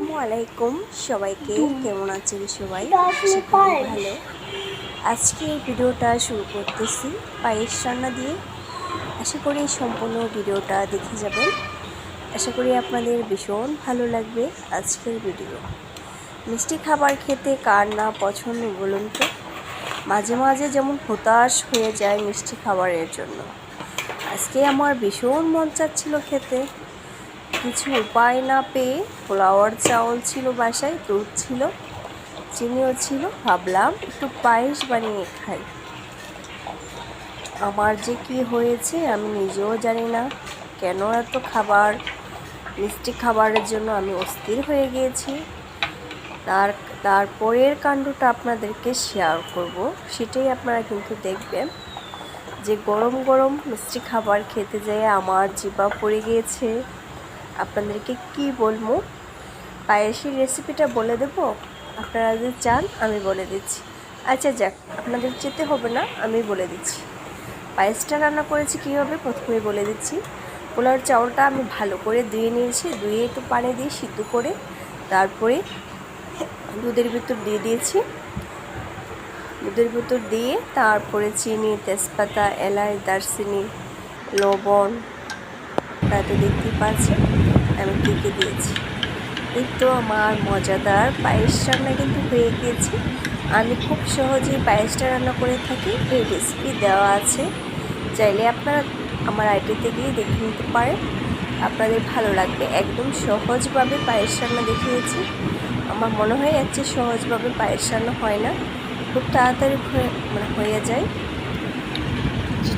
আসসালামু আলাইকুম সবাইকে কেমন আছেন সবাই? ভালো। আজকে এই ভিডিওটা শুরু করতেছি পায়েস রান্না দিয়ে। আশা করি সম্পূর্ণ ভিডিওটা দেখে যাবেন। আশা করি আপনাদের ভীষণ ভালো লাগবে আজকের ভিডিও। মিষ্টি খাবার খেতে কার না পছন্দ বলুন তো? মাঝে মাঝে যেমন হতাশ হয়ে যায় মিষ্টি খাবারের জন্য। আজকে আমার ভীষণ মন চাচ্ছিল খেতে। কিছু উপায় না পেয়ে ফ্লাওয়ার চাউল ছিল বাসায়, দুধ ছিল, চিনিও ছিল। ভাবলাম একটু পায়েস বানিয়ে খাই। আমার যে কি হয়েছে আমি নিজেও জানি না। কেন এত খাবার? মিষ্টি খাবারের জন্য আমি অস্থির হয়ে গিয়েছি। তার তারপরের কাণ্ডটা আপনাদেরকে শেয়ার করব, সেটাই আপনারা কিন্তু দেখবেন। যে গরম গরম মিষ্টি খাবার খেতে যেয়ে আমার জিবা পড়ে গিয়েছে। আপনাদেরকে কি বলব? পায়েসের রেসিপিটা বলে দেব? আপনারা যদি চান, আমি বলে দিচ্ছি। আচ্ছা যাক, আপনাদের যেতে হবে না, আমি বলে দিচ্ছি। পায়েসটা রান্না করেছি কীভাবে? প্রথমে বলে দিচ্ছি। পোলাওর চাউলটা আমি ভালো করে ধুয়ে নিয়েছি। ধুয়ে একটু পানি দিয়ে সিদ্ধ করে তারপরে দুধের ভিতর দিয়ে দিয়েছি। দুধের ভিতর দিয়ে তারপরে চিনি, তেজপাতা, এলাচ, দারচিনি, লবণ তাতে দেখতে পাচ্ছেন আমি কেটে দিয়েছি। এই তো আমার মজাদার পায়েস রান্না কিন্তু হয়ে গিয়েছে। আমি খুব সহজেই পায়েসটা রান্না করে থাকি, এই রেসিপি দেওয়া আছে। চাইলে আপনারা আমার আইডিতে গিয়ে দেখে নিতে পারেন। আপনাদের ভালো লাগবে, একদম সহজভাবে পায়েস রান্না দেখিয়েছি। আমার মনে হয় যাচ্ছে সহজভাবে পায়েস রান্না হয় না। খুব তাড়াতাড়ি মানে হয়ে যায়।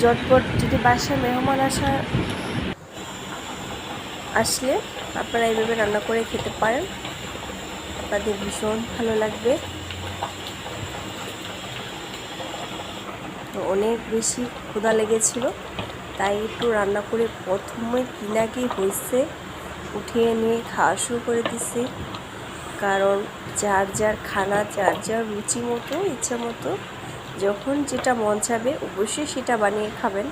জটপট যদি বাসায় মেহমান আসা আসলে আপনারা এইভাবে রান্না করে খেতে পারেন। আপনাদের ভীষণ ভালো লাগবে। তো অনেক বেশি ক্ষুধা লেগেছিল, তাই একটু রান্না করে প্রথমে কি না কি হয়েছে উঠিয়ে নিয়ে খাওয়া শুরু করে দিছি। কারণ যার যার খানা, যার যার রুচি মতো, ইচ্ছা মতো, যখন যেটা মন চাবে অবশ্যই সেটা বানিয়ে খাবেন।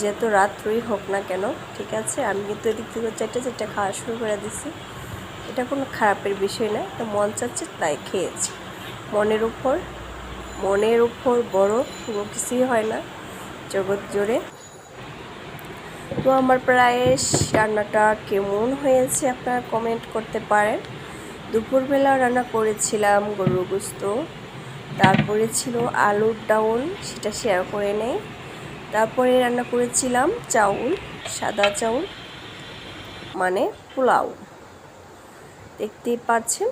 যেহেতু রাত্রই হোক না কেন, ঠিক আছে? আমি কিন্তু এদিক থেকে চারটে চারটে খাওয়া শুরু করে দিছি। এটা কোনো খারাপের বিষয় না তো মন চাচ্ছে তাই খেয়েছি। মনের উপর মনের উপর বড় কোনো কিছুই হয় না, জগৎ জোরে। তো আমার প্রায় রান্নাটা কেমন হয়েছে আপনারা কমেন্ট করতে পারেন। দুপুরবেলা রান্না করেছিলাম গরুর গুস্ত, তারপরে ছিল আলুর ডাউন সেটা শেয়ার করে নেই। তারপরে রান্না করেছিলাম চাউল সাদা চাউল মানে পোলাও। দেখতে পাচ্ছেন?